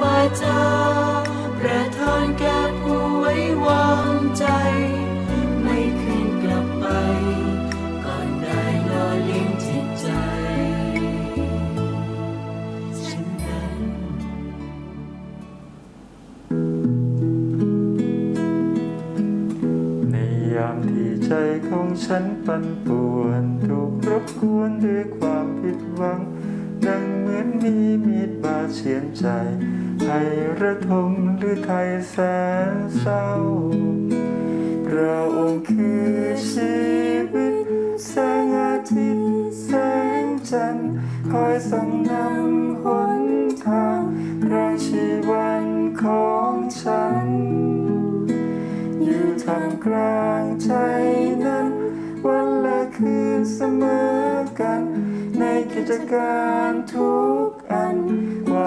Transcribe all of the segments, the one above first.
วาจาประทานแก่ผู้ไว้วางใจ ไม่คืนกลับไป ก่อนได้ลอเลี้ยงจิตใจ ฉันนั้น ในยามที่ใจของฉันปั่นป่วน ถูกรบกวนด้วยความผิดหวัง ดังเหมือนมีมี เฉียนใจ ให้ระทมหรือไทยแสนเศร้า พระองค์คือชีวิต แสงอาทิตย์แสงจันทร์คอยส่องนำหนทางรางชีวันของฉัน อยู่ท่ามกลางใจนั้น วันและคืนเสมอกัน ในกิจการทุก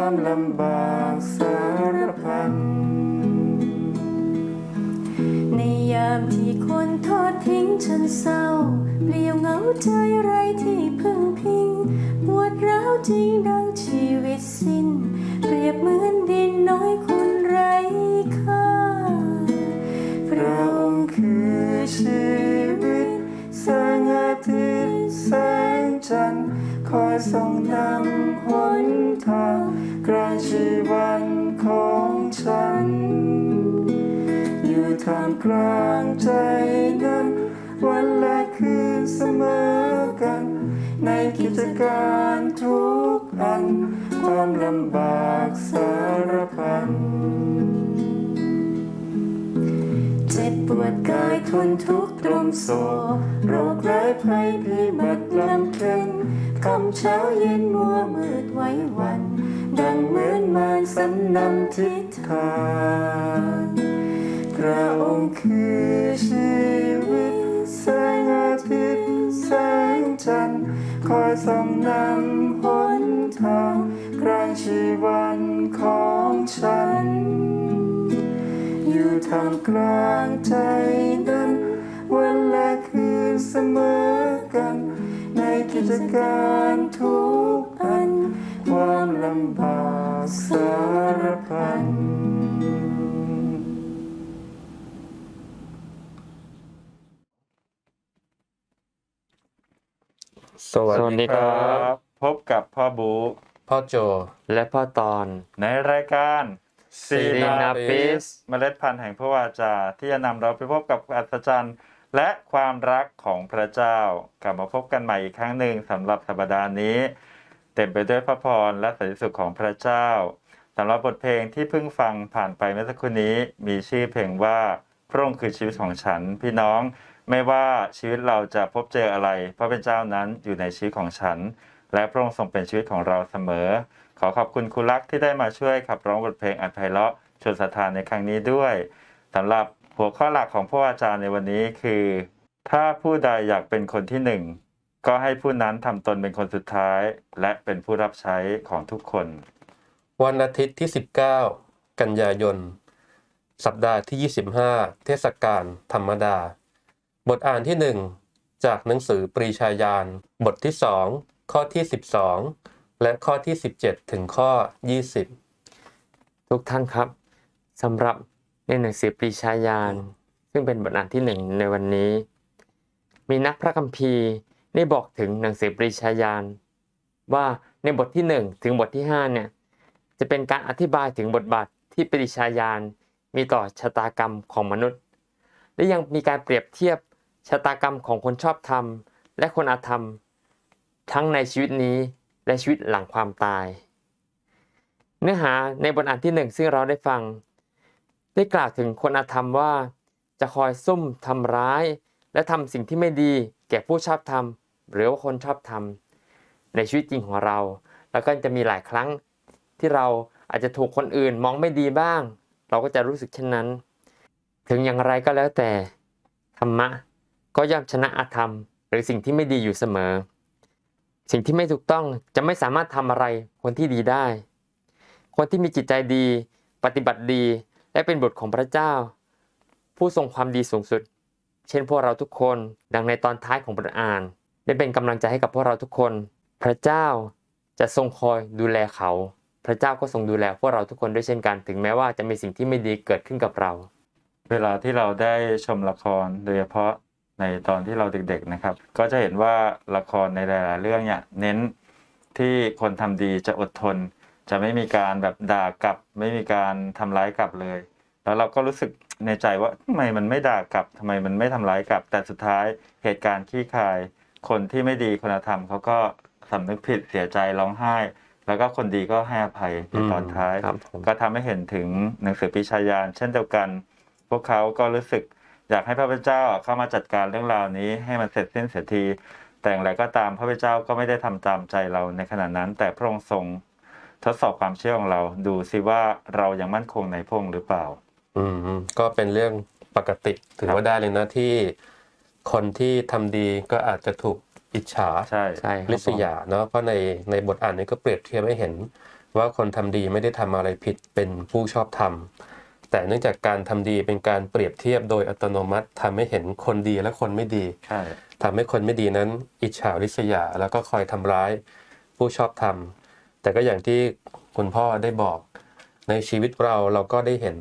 ความลำบากสารพัน ในยามที่คนทอดทิ้งฉันเศร้า เปลี่ยวเหงาใจไรที่พึ่งพิง ปวดร้าวจริงดังชีวิตสิ้น เปรียบเหมือน ทนทุกข์ตรมโศกโรคร้ายภัยพิบัติลำเค็ญคำเช้าเย็นมัวมืดไว้วัน ดังเหมือนมารสันนำทิศทางพระองค์คือชีวิตแสงอาทิตย์แสงจันทร์คอยส่องนำหนทางกลางชีวันของฉัน ท่ามกลางใจนั้น วันและคืนเสมอกัน ในกิจการทุกอัน ความลำบากสารพันสวัสดีครับ พบกับพ่อบู พ่อโจ และพ่อตอนในรายการ ซีนาปิสเมล็ดพันธุ์แห่งพระวาจา ที่จะนำเราไปพบกับอัศจรรย์ และความรักของพระเจ้า กลับมาพบกันใหม่อีกครั้งหนึ่งสำหรับสัปดาห์นี้ เต็มไปด้วยพระพรและสันติสุขของพระเจ้าสำหรับบทเพลงที่เพิ่งฟังผ่านไปเมื่อสักครู่นี้ มีชื่อเพลงว่าพระองค์คือชีวิตของฉัน พี่น้องไม่ว่าชีวิตเราจะพบเจออะไร พระเป็นเจ้านั้นอยู่ในชีวิตของฉัน และพระองค์ทรงเป็นชีวิตของเราเสมอ ขอขอบคุณครูลักษ์ที่ได้มาช่วยขับร้องบทเพลงอันไพเราะชวนศรัทธาในครั้งนี้ด้วยสำหรับหัวข้อหลักของพระอาจารย์ในวันนี้คือ ถ้าผู้ใดอยากเป็นคนที่หนึ่งก็ให้ผู้นั้นทำตนเป็นคนสุดท้าย และเป็นผู้รับใช้ของทุกคน วันอาทิตย์ที่ 19 กันยายน สัปดาห์ที่ 25 เทศกาลธรรมดา บทอ่านที่ 1 จากหนังสือปรีชาญาณบทที่ 2 ข้อที่ 12 และข้อที่ 17 ถึงข้อ 20 ทุกท่านครับสำหรับในหนังสือปรีชาญาณซึ่งเป็นบทอ่านที่หนึ่งในวันนี้ มีนักพระคัมภีร์ได้บอกถึงหนังสือปรีชาญาณว่าในบทที่หนึ่งถึงบทที่ห้าเนี่ยจะเป็นการอธิบายถึงบทบาทที่ปรีชาญาณมีต่อชะตากรรมของมนุษย์ และยังมีการเปรียบเทียบชะตากรรมของคนชอบธรรม และคนอาธรรม ทั้งในชีวิตนี้และชีวิตหลังความตาย เนื้อหาในบทอ่านที่หนึ่งซึ่งเราได้ฟัง ได้กล่าวถึงคนอาธรรมว่า จะคอยซุ่มทำร้าย และทำสิ่งที่ไม่ดีแก่ผู้ชอบธรรม หรือว่าคนชอบธรรม ในชีวิตจริงของเรา แล้วก็จะมีหลายครั้งที่เราอาจจะถูกคนอื่นมองไม่ดีบ้าง เราก็จะรู้สึกเช่นนั้น ถึงอย่างไรก็แล้วแต่ธรรมะก็ย่อมชนะอาธรรม หรือสิ่งที่ไม่ดีอยู่เสมอ สิ่งที่ไม่ถูกต้องจะไม่สามารถทำอะไรคนที่ดีได้ คนที่มีจิตใจดี ปฏิบัติดี และเป็นบุตรของพระเจ้า ผู้ทรงความดีสูงสุด เช่นพวกเราทุกคนดังในตอนท้ายของบทอ่าน ได้เป็นกำลังใจให้กับพวกเราทุกคน พระเจ้าจะทรงคอยดูแลเขา พระเจ้าก็ทรงดูแลพวกเราทุกคนด้วยเช่นกัน ถึงแม้ว่าจะมีสิ่งที่ไม่ดีเกิดขึ้นกับเรา เวลาที่เราได้ชมละครโดยเฉพาะ ในตอนที่เราเด็กๆนะครับ ก็จะเห็นว่าละครในหลาย ๆ เรื่องเนี่ยเน้นที่คนทำดีจะอดทน จะไม่มีการแบบด่ากลับ ไม่มีการทำร้ายกลับเลย แล้วเราก็รู้สึกในใจว่าทำไมมันไม่ด่ากลับทำไมมันไม่ทำร้ายกลับ แต่สุดท้ายเหตุการณ์ขี้คาย คนที่ไม่ดีคุณธรรมเขาก็สำนึกผิดเสียใจร้องไห้ แล้วก็คนดีก็ให้อภัยในตอนท้ายครับผมก็ทำให้เห็นถึงหนังสือปีชายานเช่นเดียวกัน พวกเขาก็รู้สึก อยากให้พระพุทธเจ้าเข้ามาจัดการเรื่องราวนี้ให้มันเสร็จสิ้นเสียที แต่อย่างไรก็ตามพระพุทธเจ้าก็ไม่ได้ทำตามใจเราในขณะนั้น แต่พระองค์ทรงทดสอบความเชื่อของเราดูซิว่าเรายังมั่นคงในพระองค์หรือเปล่า อืมก็เป็นเรื่องปกติถือครับว่าได้เลยนะที่คนที่ทำดีก็อาจจะถูกอิจฉาใช่ใช่ครับลิษยาเนาะเพราะในในบทอ่านนี้ก็เปรียบเทียบให้เห็น ว่าคนทำดีไม่ได้ทำอะไรผิดเป็นผู้ชอบธรรม แต่เนื่องจากการทำดีเป็นการเปรียบเทียบโดยอัตโนมัติทำให้เห็นคนดีและคนไม่ดีใช่ทำให้คนไม่ดีนั้น อิจฉาริษยา แล้วก็คอยทำร้ายผู้ชอบธรรมแต่ก็อย่างที่คุณพ่อได้บอก ในชีวิตเราเราก็ได้เห็น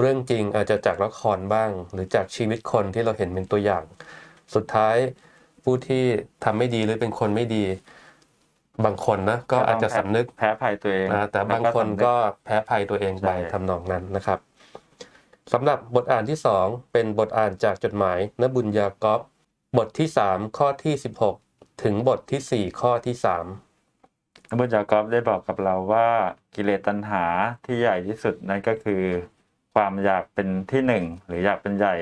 เรื่องจริงอาจจะจากละครบ้าง หรือจากชีวิตคนที่เราเห็นเป็นตัวอย่าง สุดท้ายผู้ที่ทำไม่ดีหรือเป็นคนไม่ดีบางคนนะก็อาจจะสำนึกแพ้ภัยตัวเองนะแต่บางคนแล้วสำนึก็แพ้ภัยตัวเองไปใช่ทำนองนั้นนะครับ สำหรับบทอ่านที่สองเป็นบทอ่านจากจดหมายนบุญยากอบบทที่สามข้อที่สิบหกถึงบทที่สี่ข้อที่สามพระพุทธเจ้ากอฟได้บอกกับเราว่ากิเลสตัณหาที่ใหญ่ที่สุดนั่นก็คือ ความอยากเป็นที่หนึ่งหรืออยากเป็นใหญ่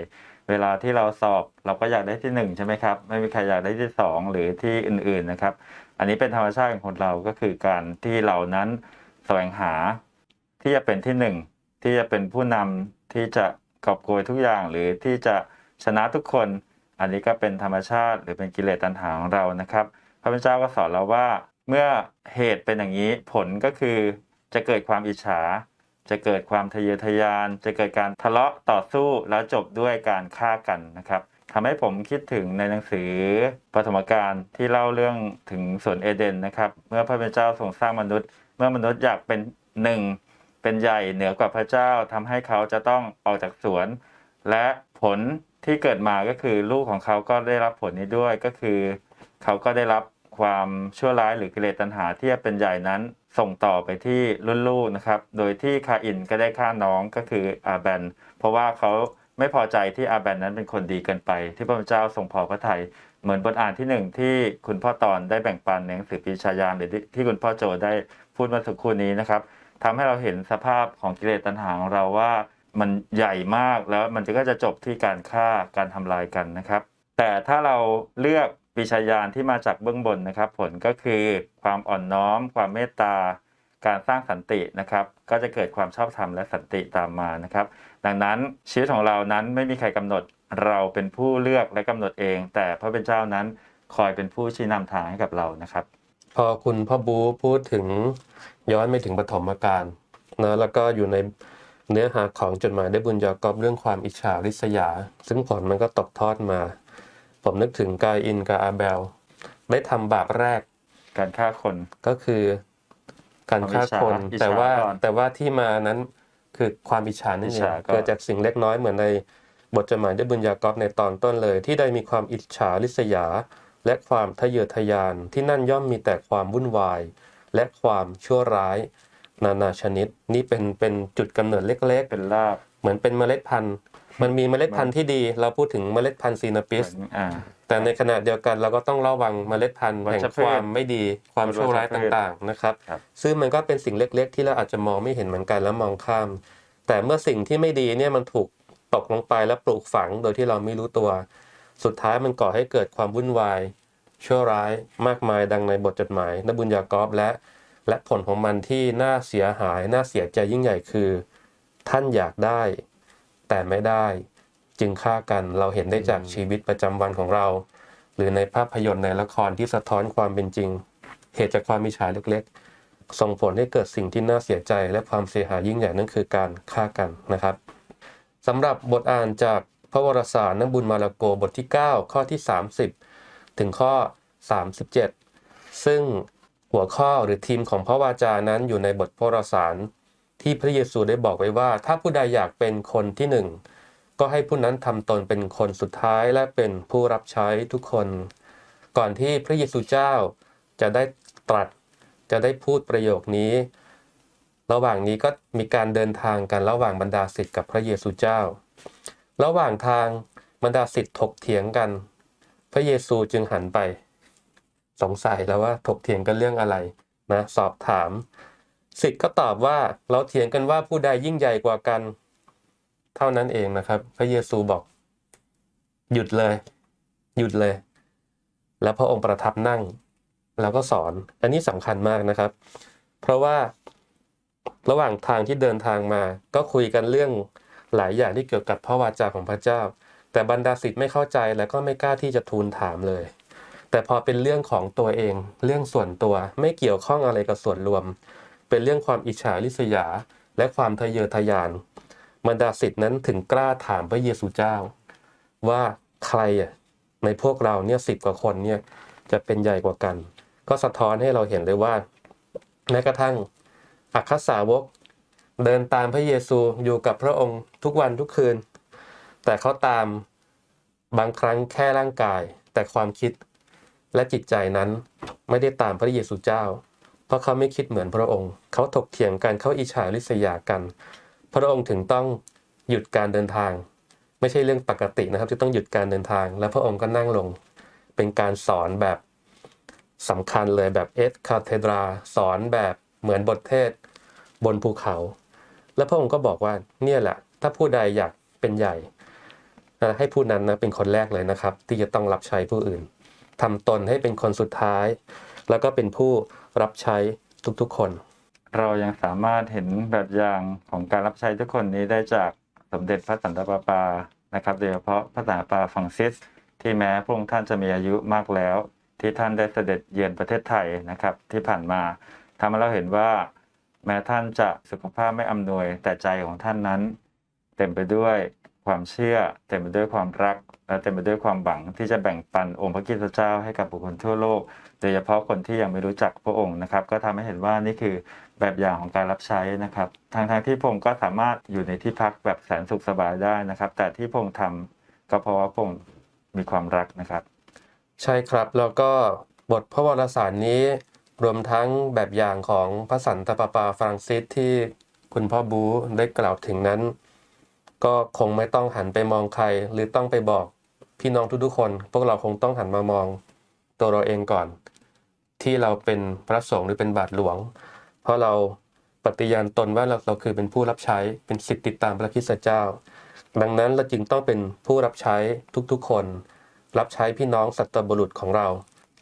เวลาที่เราสอบเราก็อยากได้ที่หนึ่งใช่ไหมครับ ไม่มีใครอยากได้ที่สองหรือที่อื่นๆนะครับ อันนี้เป็นธรรมชาติของคนเราก็คือการที่เรานั้นแสวงหาที่จะเป็นที่หนึ่งที่จะเป็นผู้นำ ที่จะกอบโกยทุกอย่างหรือที่จะชนะทุกคน อันนี้ก็เป็นธรรมชาติหรือเป็นกิเลสตัณหาของเรานะครับ พระพุทธเจ้าก็สอนเราว่า เมื่อเหตุเป็นอย่างนี้ผลก็คือจะเกิดความอิจฉา จะเกิดความทะเยอทะยาน จะเกิดการทะเลาะต่อสู้แล้วจบด้วยการฆ่ากันนะครับทำให้ผมคิดถึงในหนังสือปฐมกาลที่เล่าเรื่องถึงสวนเอเดนนะครับ เมื่อพระเป็นเจ้าทรงสร้างมนุษย์ เมื่อมนุษย์อยากเป็นหนึ่ง เป็นใหญ่เหนือกว่าพระเจ้าทำให้เขาจะต้องออกจากสวน และผลที่เกิดมาก็คือลูกของเขาก็ได้รับผลนี้ด้วยก็คือ เขาก็ได้รับความชั่วร้ายหรือกิเลสตัณหาที่เป็นใหญ่นั้นส่งต่อไปที่รุ่นลูกนะครับ โดยที่คาอินก็ได้ฆ่าน้องก็คืออาแบน เพราะว่าเขาไม่พอใจที่อาแบนนั้นเป็นคนดีเกินไป ที่พระเจ้าทรงพอพระทัยเหมือนบทอ่านที่หนึ่งที่คุณพ่อตอนได้แบ่งปันในหนังสือปีชายามหรือที่ที่คุณพ่อโจได้พูดมาสักครู่นี้นะครับ ทำให้เราเห็นสภาพของกิเลสตัณหาของเราว่ามันใหญ่มากแล้วมันก็จะจบที่การฆ่าการทำลายกันนะครับ แต่ถ้าเราเลือกปีชายานที่มาจากเบื้องบนนะครับ ผลก็คือความอ่อนน้อม ความเมตตา การสร้างสันตินะครับ ก็จะเกิดความชอบธรรมและสันติตามมานะครับ ดังนั้นชีวิตของเรานั้นไม่มีใครกำหนดเราเป็นผู้เลือกและกำหนดเอง แต่พระเป็นเจ้านั้นคอยเป็นผู้ชี้นำทางให้กับเรานะครับ พอคุณพ่อบูพูดถึงย้อนไปถึงปฐมกาลนะแล้วก็อยู่ในเนื้อหาของจดหมายได้บุญยากอบเรื่องความอิจฉาริษยา ซึ่งผลมันก็ตกทอดมา ผมนึกถึงกายอินกับอาเบล ได้ทำบาปแรก การฆ่าคนก็คือการฆ่าคนอิจฉาแต่ว่าก่อนแต่ว่าที่มานั้นคือความอิจฉานั่นอิจเอฉางก็เกิดจากสิ่งเล็กน้อยเหมือนในบทจดหมายได้บุญยากอบในตอนต้นเลย ที่ได้มีความอิจฉาริษยา และความทะเยอทะยานที่นั่นย่อมมีแต่ความวุ่นวาย และความชั่วร้าย นานาชนิด นี่เป็นเป็นจุดกำเนิดเล็กเป็นลาบๆเหมือนเป็นเมล็ดพันธุ์ มันมีเมล็ดพันธุ์ที่ดี เราพูดถึงเมล็ดพันธุ์ซีนาปิสเหมือนอ่าแต่ในขณะเดียวกันเราก็ต้องระวังเมล็ดพันธุ์แห่งวัชพืชความไม่ดีความชั่วร้ายวัชพืชต่างๆนะครับครับ ซึ่งมันก็เป็นสิ่งเล็ก ๆ ที่เราอาจจะมองไม่เห็นเหมือนกันแล้วมองข้าม แต่เมื่อสิ่งที่ไม่ดีเนี่ยมันถูกตกลงไปแล้วปลูกฝังโดยที่เราไม่รู้ตัว สุดท้ายมันก่อให้เกิดความวุ่นวาย ชั่วร้ายมากมายดังในบทจดหมายนบุญยากอบและ และผลของมันที่น่าเสียหาย น่าเสียใจยิ่งใหญ่คือ ท่านอยากได้ แต่ไม่ได้ จึงฆ่ากันเราเห็นได้จากชีวิตประจำวันของเรา หรือในภาพยนตร์ในละครที่สะท้อนความเป็นจริง เหตุจากความมิจฉาเล็กๆ ส่งผลให้เกิดสิ่งที่น่าเสียใจและความเสียหายยิ่งใหญ่นั่นคือการฆ่ากันนะครับสำหรับบทอ่านจาก พระวรสารนบุญมาลาโกบทที่ 9 ข้อที่ 30 ถึงข้อ 37 ซึ่งหัวข้อหรือทีมของพระวาจานั้นอยู่ในบทพระวรสารที่พระเยซูได้บอกไว้ว่า ถ้าผู้ใดอยากเป็นคนที่หนึ่งก็ให้ผู้นั้นทำตนเป็นคนสุดท้ายและเป็นผู้รับใช้ทุกคน ก่อนที่พระเยซูเจ้าจะได้ตรัสจะได้พูดประโยคนี้ ระหว่างนี้ก็มีการเดินทางกันระหว่างบรรดาศิษย์กับพระเยซูเจ้า ระหว่างทางบรรดาศิษย์ถกเถียงกัน พระเยซูจึงหันไป สงสัยแล้วว่าถกเถียงกันเรื่องอะไรนะสอบถามศิษย์ก็ตอบว่าเราเถียงกันว่าผู้ใดยิ่งใหญ่กว่ากัน เท่านั้นเองนะครับ พระเยซูบอก หยุดเลย หยุดเลย แล้วพระองค์ประทับนั่ง แล้วก็สอน อันนี้สำคัญมากนะครับ เพราะว่าระหว่างทางที่เดินทางมา ก็คุยกันเรื่อง หลายอย่างที่เกี่ยวกับพระวาจาของพระเจ้า แต่บรรดาศิษย์ไม่เข้าใจและก็ไม่กล้าที่จะทูลถามเลย แต่พอเป็นเรื่องของตัวเอง เรื่องส่วนตัวไม่เกี่ยวข้องอะไรกับส่วนรวม เป็นเรื่องความอิจฉาริษยา และความทะเยอทะยาน บรรดาศิษย์นั้นถึงกล้าถามพระเยซูเจ้า ว่าใครอะในพวกเราเนี่ยสิบกว่าคนเนี่ยจะเป็นใหญ่กว่ากัน ก็สะท้อนให้เราเห็นเลยว่าแม้กระทั่งอัครสาวก เดินตามพระเยซูอยู่กับพระองค์ทุกวันทุกคืน แต่เขาตามบางครั้งแค่ร่างกาย แต่ความคิดและจิตใจนั้นไม่ได้ตามพระเยซูเจ้า เพราะเขาไม่คิดเหมือนพระองค์ เขาถกเถียงกันเขาอิจฉาริษยากัน พระองค์ถึงต้องหยุดการเดินทาง ไม่ใช่เรื่องปกตินะครับ ที่ต้องหยุดการเดินทาง แล้วพระองค์ก็นั่งลง เป็นการสอนแบบสำคัญเลยแบบเอสคาเทดรา สอนแบบเหมือนบทเทศบนภูเขา แล้วพระองค์ก็บอกว่าเนี่ยแหละ ถ้าผู้ใดอยากเป็นใหญ่ให้ผู้นั้นนะเป็นคนแรกเลยนะครับ ที่จะต้องรับใช้ผู้อื่นทำตนให้เป็นคนสุดท้าย แล้วก็เป็นผู้รับใช้ทุกๆคน เรายังสามารถเห็นแบบอย่างของการรับใช้ทุกคนนี้ได้จากสมเด็จพระสันตะปาปานะครับโดยเฉพาะพระสันตะปาฟังซิส ที่แม้พระองค์ท่านจะมีอายุมากแล้ว ที่ท่านได้เสด็จเยือนประเทศไทยนะครับ ที่ผ่านมาทำให้เราเห็นว่า แม้ท่านจะสุขภาพไม่อำนวย แต่ใจของท่านนั้น เต็มไปด้วยความเชื่อ เต็มไปด้วยความรัก และเต็มไปด้วยความหวังที่จะแบ่งปันองค์พระคริสตเจ้าให้กับบุคคลทั่วโลก โดยเฉพาะคนที่ยังไม่รู้จักพระองค์นะครับ ก็ทำให้เห็นว่านี่คือแบบอย่างของการรับใช้นะครับทางทางที่พงค์ก็สามารถอยู่ในที่พักแบบแสนสุขสบายได้นะครับ แต่ที่พงค์ทำก็เพราะว่าพงค์มีความรักนะครับ ใช่ครับแล้วก็บทพระวรสารนี้ รวมทั้งแบบอย่างของพระสันตะปาปาฟรังซิสที่คุณพ่อบูได้กล่าวถึงนั้น ก็คงไม่ต้องหันไปมองใคร หรือต้องไปบอกพี่น้องทุกๆคน พวกเราคงต้องหันมามองตัวเราเองก่อน ที่เราเป็นพระสงฆ์หรือเป็นบาทหลวง เพราะเราปฏิญาณตนว่าเราเราคือเป็นผู้รับใช้เป็นสิทธิติดตามพระคริสตเจ้า ดังนั้นเราจึงต้องเป็นผู้รับใช้ทุกๆคน รับใช้พี่น้องสัตบุรุษของเรา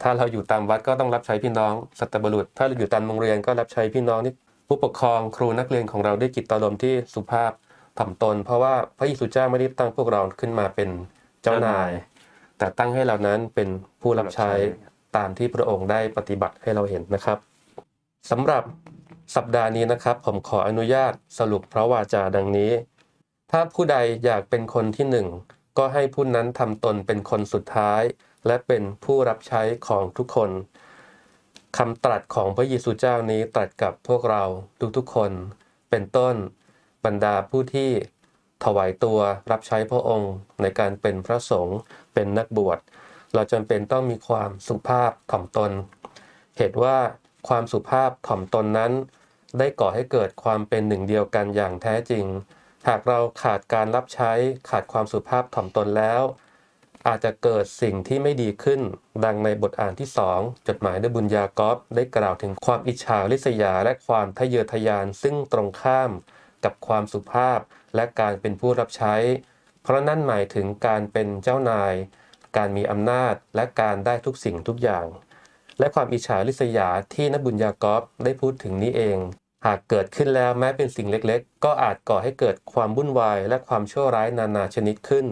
ถ้าเราอยู่ตามวัดก็ต้องรับใช้พี่น้องสัตบุรุษ ถ้าเราอยู่ตามโรงเรียนก็รับใช้พี่น้องนี่ผู้ปกครองครูนักเรียนของเราด้วยจิตอารมณ์ที่สุภาพถ่อมตน เพราะว่าพระเยซูเจ้าไม่ได้ตั้งพวกเราขึ้นมาเป็นเจ้านาย แต่ตั้งให้เรานั้นเป็นผู้รับใช้ตามที่พระองค์ได้ปฏิบัติให้เราเห็นนะครับสำหรับสัปดาห์นี้นะครับ ผมขออนุญาตสรุปพระวาจาดังนี้ ถ้าผู้ใดอยากเป็นคนที่หนึ่งก็ให้ผู้นั้นทำตนเป็นคนสุดท้าย และเป็นผู้รับใช้ของทุกคนคำตรัสของพระเยซูเจ้านี้ตรัสกับพวกเราทุกๆคน เป็นต้นบรรดาผู้ที่ถวายตัวรับใช้พระองค์ในการเป็นพระสงฆ์เป็นนักบวช เราจำเป็นต้องมีความสุภาพถ่อมตน เหตุว่าความสุภาพถ่อมตนนั้น ได้ก่อให้เกิดความเป็นหนึ่งเดียวกันอย่างแท้จริง หากเราขาดการรับใช้ขาดความสุภาพถ่อมตนแล้ว อาจจะเกิดสิ่งที่ไม่ดีขึ้น ดังในบทอ่านที่สองจดหมายด้วยบุญญากอบได้กล่าวถึงความอิจฉาริษยาและความทะเยอทะยานซึ่งตรงข้ามกับความสุภาพและการเป็นผู้รับใช้ เพราะนั่นหมายถึงการเป็นเจ้านาย การมีอำนาจและการได้ทุกสิ่งทุกอย่าง และความอิจฉาริษยาที่นบุญญากอบได้พูดถึงนี้เอง หากเกิดขึ้นแล้วแม้เป็นสิ่งเล็กๆ ก็อาจก่อให้เกิดความวุ่นวายและความชั่วร้ายนานาชนิดขึ้น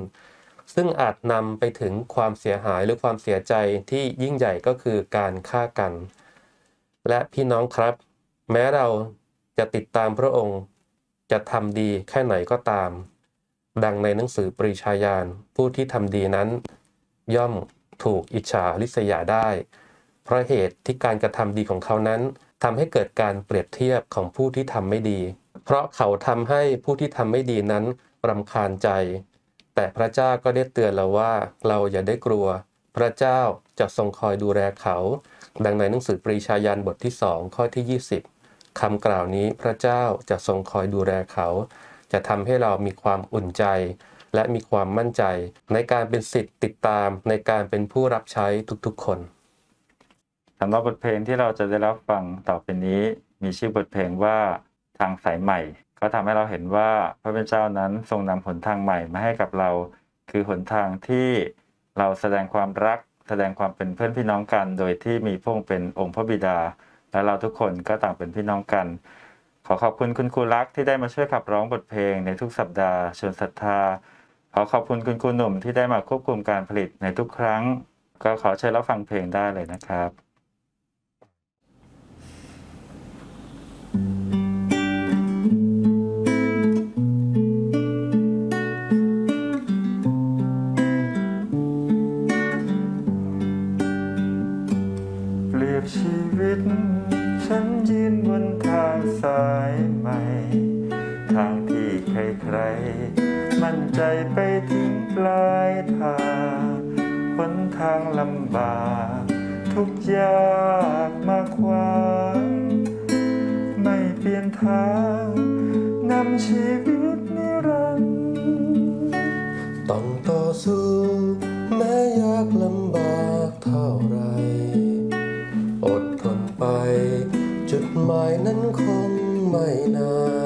ซึ่งอาจนำไปถึงความเสียหายหรือความเสียใจที่ยิ่งใหญ่ก็คือการฆ่ากัน และพี่น้องครับ แม้เราจะติดตามพระองค์ จะทำดีแค่ไหนก็ตาม ดังในหนังสือปรีชาญาณผู้ที่ทำดีนั้น ย่อมถูกอิจฉาริษยาได้ เพราะเหตุที่การกระทำดีของเขานั้นทำให้เกิดการเปรียบเทียบของผู้ที่ทำไม่ดี เพราะเขาทำให้ผู้ที่ทำไม่ดีนั้นรำคาญใจ แต่พระเจ้าก็ได้เตือนเราว่าเราอย่าได้กลัว พระเจ้าจะทรงคอยดูแลเขา ดังในหนังสือปรีชายันบทที่สองข้อที่ 20คำกล่าวนี้พระเจ้าจะทรงคอยดูแลเขา จะทำให้เรามีความอุ่นใจ และมีความมั่นใจ ในการเป็นสิทธิ์ติดตามในการเป็นผู้รับใช้ทุกๆคนสำหรับบทเพลงที่เราจะได้รับฟังต่อไปนี้ มีชื่อบทเพลงว่าทางสายใหม่ ก็ทำให้เราเห็นว่าพระเป็นเจ้านั้นทรงนำหนทางใหม่มาให้กับเรา คือหนทางที่เราแสดงความรัก แสดงความเป็นเพื่อนพี่น้องกัน โดยที่มีพระองค์เป็นองค์พระบิดา และเราทุกคนก็ต่างเป็นพี่น้องกัน ขอขอบคุณคุณครูรักที่ได้มาช่วยขับร้องบทเพลงในทุกสัปดาห์ชวนศรัทธา ขอขอบคุณคุณครูหนุ่มที่ได้มาควบคุมการผลิตในทุกครั้ง ก็ขอเชิญรับฟังเพลงได้เลยนะครับ ใจไปถึงปลายทางหนทางลำบาก ทุกยากมาขวางไม่เปลี่ยนทางนำชีวิตนิรันดร์ต้องต่อสู้แม้ยากลำบากเท่าไร อดทนไป จุดหมายนั้นคงไม่นาน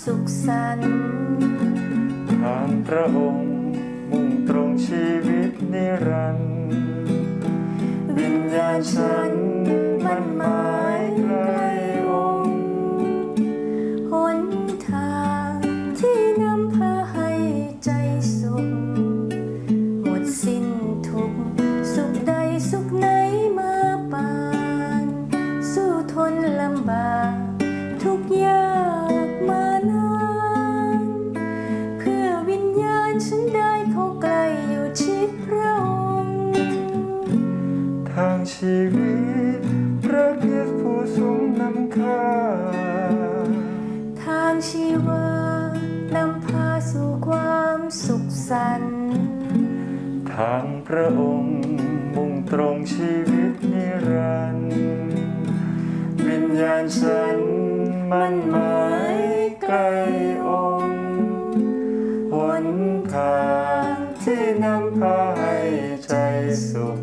สุขสันต์ทางพระองค์มุ่งตรงชีวิตนิรันดร์วิญญาณฉันมันหมา ชีวิตพระคริสต์ผู้ทรงนำข้าทางชีวานำพาสู่ความสุขสันต์ทางพระองค์มุ่งตรงชีวิตนิรันดร์วิญญาณฉันมันหมายใกล้องค์หนทางที่นำพาให้ใจสุข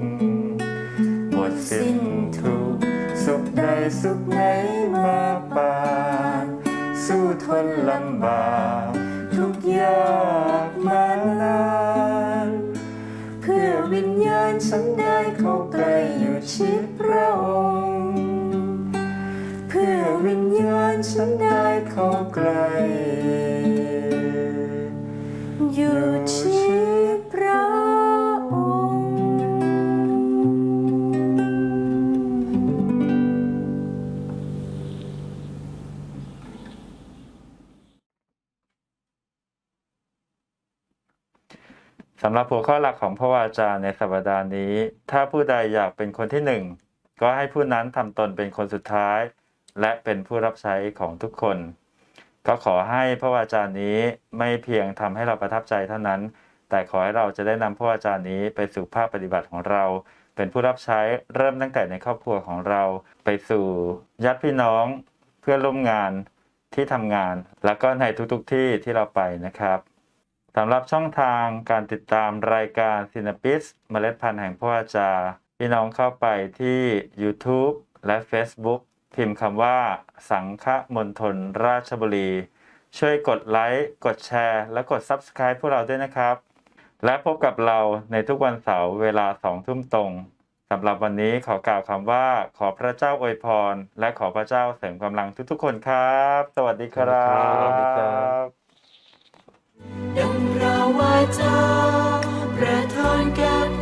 สิ้นทุกสุขใดสุขไหนมาปานสู้ทนลำบากทุกยากมานานเพื่อวิญญาณฉันได้เข้าใกล้อยู่ชิดพระองค์เพื่อวิญญาณฉันได้เข้าใกล้อยู่ สำหรับหัวข้อหลักของพระวาจาในสัปดาห์นี้ ถ้าผู้ใดอยากเป็นคนที่หนึ่งก็ให้ผู้นั้นทำตนเป็นคนสุดท้าย และเป็นผู้รับใช้ของทุกคน ก็ขอให้พระวาจานี้ไม่เพียงทำให้เราประทับใจเท่านั้น แต่ขอให้เราจะได้นำพระวาจานี้ไปสู่ภาคปฏิบัติของเรา เป็นผู้รับใช้เริ่มตั้งแต่ในครอบครัวของเรา ไปสู่ญาติพี่น้อง เพื่อนร่วมงานที่ทำงาน แล้วก็ในทุกๆที่ที่เราไปนะครับ สำหรับช่องทางการติดตามรายการซิน a ปิสเมล็ดพันธุ์แห่งพระวาจา พี่น้องเข้าไปที่ YouTube และ Facebook พิมพ์คำว่า สังฆมณฑลราชบุรี ช่วยกดไลค์ กดแชร์ และกด Subscribe พวกเราด้วยนะครับ และพบกับเราในทุกวันเสาร์เวลาสองทุ่มตรงสำหรับวันนี้ขอกล่าวคำว่าขอพระเจ้าอวยพร และขอพระเจ้าเสริมกำลังทุกๆคนครับ สวัสดีครับสวัสดีครับ ดังพระวาจาประทานแก่